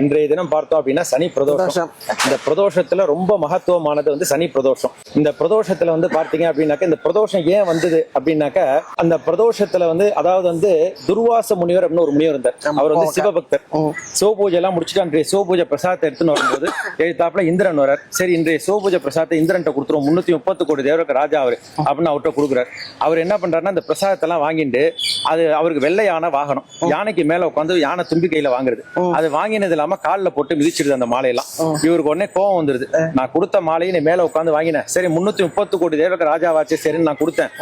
இன்றைய தினம் பார்த்தோம் அப்படின்னா சனி பிரதோஷம். இந்த பிரதோஷத்துல ரொம்ப மகத்துவமானது வந்து சனி பிரதோஷம். இந்த பிரதோஷத்துல வந்து பார்த்தீங்க அப்படின்னாக்க இந்த பிரதோஷம் ஏன் வந்தது அப்படின்னாக்க அந்த பிரதோஷத்துல வந்து அதாவது வந்து துர்வாச முனிவர் அப்படின்னு ஒரு முனிவர் இருந்தார். அவர் வந்து சிவபக்தர். சிவபூஜை எல்லாம் முடிச்சுட்டு அன்றைய சிவபூஜை பிரசாதத்தை எடுத்துன்னு வரும்போது எழுத்தாப்புல இந்திரன் வரார் சரி இன்றைய சிவபூஜை பிரசாதத்தை இந்திரன்ட்ட கொடுத்துருவோம். முன்னூத்தி முப்பத்து கோடி தேவருக்கு ராஜா அவர் அப்படின்னு அவர்கிட்ட கொடுக்குறாரு. அவர் என்ன பண்றாருன்னா அந்த பிரசாதத்தை எல்லாம் வாங்கிட்டு அது அவருக்கு வெள்ளை யானை வாகனம் யானைக்கு மேல உட்காந்து யானை தும்பி கையில வாங்குறது. அது வாங்கினது இல்லாம கால்ல போட்டு மிதிச்சிடுது அந்த மாலையெல்லாம். இவருக்கு உடனே கோவம் வந்துருது. நான் கொடுத்த மாலையை நீ மேல உட்காந்து வாங்கினேன் சரி முன்னூத்தி முப்பத்து கோடி தேவருக்கு ராஜாவாச்சு சரின்னு நான் கொடுத்தேன்.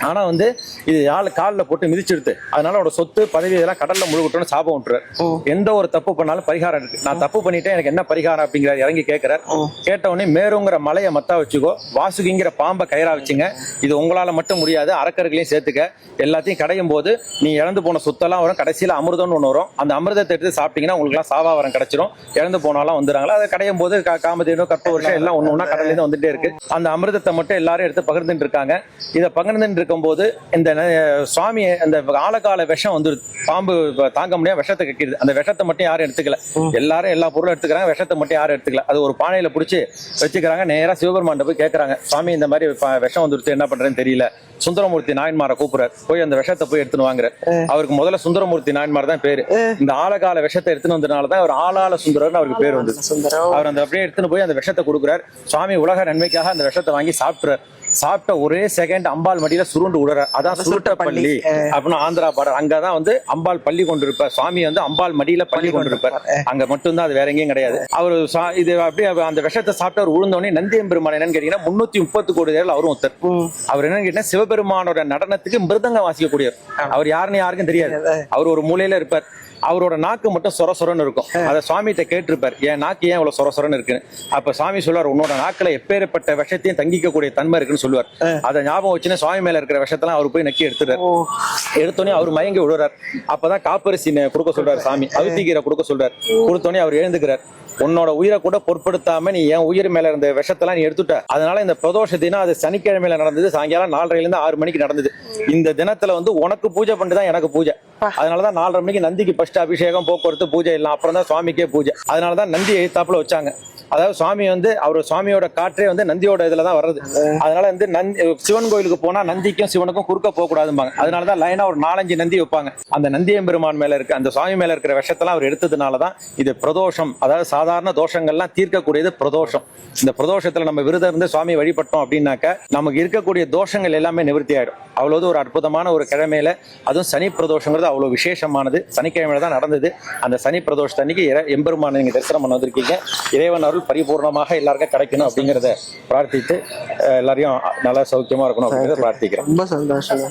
ஆனா வந்து இது யாழ் கால்ல போட்டு மிதிச்சிடுது. அதனால அவரோட சொத்து பதவி இதெல்லாம் கடல்ல முழுகட்டும்னு சாபம் விட்டுறாரு எந்த ஒரு தப்பு பண்ணாலும் பரிகாரம் இருக்கு. நான் தப்பு பண்ணிட்டேன் எனக்கு என்ன பரிகாரம் அப்படிங்கிறார் இறங்கி கேட்கிறார் கேட்ட உடனே மேருங்கிற மலையை மத்தா வச்சுக்கோ வாசுகிங்கிற பாம்பை கயிறா வச்சுங்க. இது உங்களால மட்டும் முடியாது அரக்கர்களையும் சேர்த்துக்க. எல்லாத்தையும் கடையும் போது நீ இழந்து போன சொத்தெல்லாம் வரும். கடைசியில அமிர்தம்னு ஒன்று வரும். அந்த அமிர்தத்தை எடுத்து சாப்பிட்டீங்கன்னா உங்களுக்கு எல்லாம் சாவாவரம் கிடைச்சிரும். இழந்து போனாலும் வந்துடுறாங்களா? அதை கடையும் போது கா- காமதேனு கற்ப வருஷம் எல்லாம் ஒண்ணா கடல்ல இருந்து வந்துட்டே இருக்கு. அந்த அமிர்தத்தை மட்டும் எல்லாரும் எடுத்து பகிர்ந்துட்டு இருக்காங்க. இதை பகிர்ந்துட்டு இருக்கும்போது இந்த சுவாமி அந்த ஆழகால விஷம் வந்துருது பாம்பு தாங்க முடியாம விஷத்தை கக்கிடுது. அந்த விஷத்தை மட்டும் யாரும் எடுத்துக்கல. எல்லாரும் எல்லா பொருளும் எடுத்துக்கிறாங்க விஷத்தை மட்டும் யாரும் எடுத்துக்கல. அது ஒரு பானையில புடிச்சு வச்சுக்கிறாங்க. நேரா சிவபெருமான் போய் கேட்கறாங்க சுவாமி இந்த மாதிரி விஷம் வந்துருச்சு என்ன பண்றேன்னு தெரியல. சுந்தரமூர்த்தி நாயன்மாரை கூப்பிடுறாரு. போய் அந்த விஷத்தை போய் எடுத்துன்னு வாங்குற அவருக்கு முதல்ல சுந்தரமூர்த்தி நாயன்மார் தான் பேரு. இந்த ஆழகால விஷத்தை எடுத்துன்னு வந்ததுனால தான் அவர் ஆளாள சுந்தரர்னு அவருக்கு பேர் வந்து அவர் அந்த அப்படியே எடுத்துன்னு போய் அந்த விஷத்தை கொடுக்குறார். சுவாமி உலக நன்மைக்காக அந்த விஷத்தை வாங்கி சாப்பிட்டுறார். சாப்பிட்ட ஒரே செகண்ட் அம்பாள் மடியில சுருண்டு விடுறார் அதான் சுருட்ட பள்ளி. அப்படின்னு ஆந்திரா பாடல். அங்கதான் வந்து அம்பாள் பள்ளி கொண்டிருப்பார். சுவாமி வந்து அம்பாள் மடியில பள்ளி கொண்டிருப்பார். அங்க மட்டும்தான் அது வேற எங்கேயும் கிடையாது. அவர் இது அப்படியே அந்த விஷத்தை சாப்பிட்டு அவர் உழுந்தோடனே நந்தியம் பெருமான் என்னன்னு கேட்டீங்கன்னா முன்னூத்தி முப்பத்து கோடி தேர்தல் அவரும் ஒருத்தர். அவர் என்னன்னு கேட்டீங்கன்னா சிவபெருமானோட நடனத்துக்கு மிருதங்கம் வாசிக்கக்கூடியவர். அவர் யாருன்னு யாருக்கும் தெரியாது. அவர் ஒரு மூலையில இருப்பார். அவரோட நாக்கு மட்டும் சொர சொரன்னு இருக்கும். அதை சுவாமிகிட்ட கேட்டிருப்பார் என் நாக்கு ஏன் இவ்வளவு சொர சொரன்னு இருக்குன்னு? அப்ப சுவாமி சொல்லுவார் உன்னோட நாக்குல எப்பேற்பட்ட விஷத்தையும் தங்கிக்கக்கூடிய தன்மை இருக்குன்னு சொல்லுவார். அதை ஞாபகம் வச்சுன்னு சுவாமி மேல இருக்கிற விஷத்தெல்லாம் அவர் போய் நக்கி எடுத்துறாரு எடுத்தோடனே அவர் மயங்கி விடுறார் அப்பதான் காப்பரிசி கொடுக்க சொல்றாரு சாமி அவித்திகீரை கொடுக்க சொல்றாரு. கொடுத்தோடனே அவர் எழுந்துக்கிறார். உன்னோட உயிரை கூட பொருட்படுத்தாம நீ என் உயிர் மேல இருந்த விஷத்தெல்லாம் நீ எடுத்துட்ட. அதனால இந்த பிரதோஷ தினம் அது சனிக்கிழமையில நடந்தது சாயங்காலம் நாலரைல இருந்து ஆறு மணிக்கு நடந்தது. இந்த தினத்துல வந்து உனக்கு பூஜை பண்ணிட்டு தான் எனக்கு பூஜை. அதனாலதான் நாலரை மணிக்கு நந்திக்கு ஃபர்ஸ்ட் அபிஷேகம் போக்குவரத்து பூஜை எல்லாம். அப்புறம் தான் சுவாமிக்கே பூஜை. அதனாலதான் நந்தி எழுத்தாப்புல வச்சாங்க. அதாவது சுவாமி வந்து அவர் சுவாமியோட காற்றே வந்து நந்தியோட இதுல தான் வர்றது. அதனால வந்து நந்தி சிவன் கோயிலுக்கு போனா நந்திக்கும் சிவனுக்கும் குறுக்க போக கூடாதும்பாங்க அதனாலதான் லைனா ஒரு நாலஞ்சு நந்தி வைப்பாங்க. அந்த நந்தியம்பெருமான் மேல இருக்க அந்த சுவாமி மேல இருக்கிற விஷத்தெல்லாம் அவர் எடுத்ததுனாலதான் இது பிரதோஷம். அதாவது சாதாரண தோஷங்கள்லாம் தீர்க்கக்கூடியது பிரதோஷம். இந்த பிரதோஷத்துல நம்ம விருதம் இருந்து சுவாமி வழிபட்டோம் அப்படின்னாக்க நமக்கு இருக்கக்கூடிய தோஷங்கள் எல்லாமே நிவர்த்தி ஆயிடும். அவ்வளவு ஒரு அற்புதமான ஒரு கிழமையில அதுவும் சனி பிரதோஷங்கிறது அவ்வளவு விசேஷமானது. சனிக்கிழமையில தான் நடந்தது. அந்த சனி பிரதோஷத்து அன்னைக்கு எம்பெருமானை நீங்க தரிசனம் பண்ண வந்திருக்கீங்க. இறைவன் அருள் பரிபூர்ணமாக எல்லாருக்கும் கிடைக்கணும் அப்படிங்கிறத பிரார்த்தித்து எல்லாரையும் நல்லா சௌக்கியமா இருக்கணும் அப்படிங்கிறத பிரார்த்திக்கிறேன். ரொம்ப சந்தோஷம்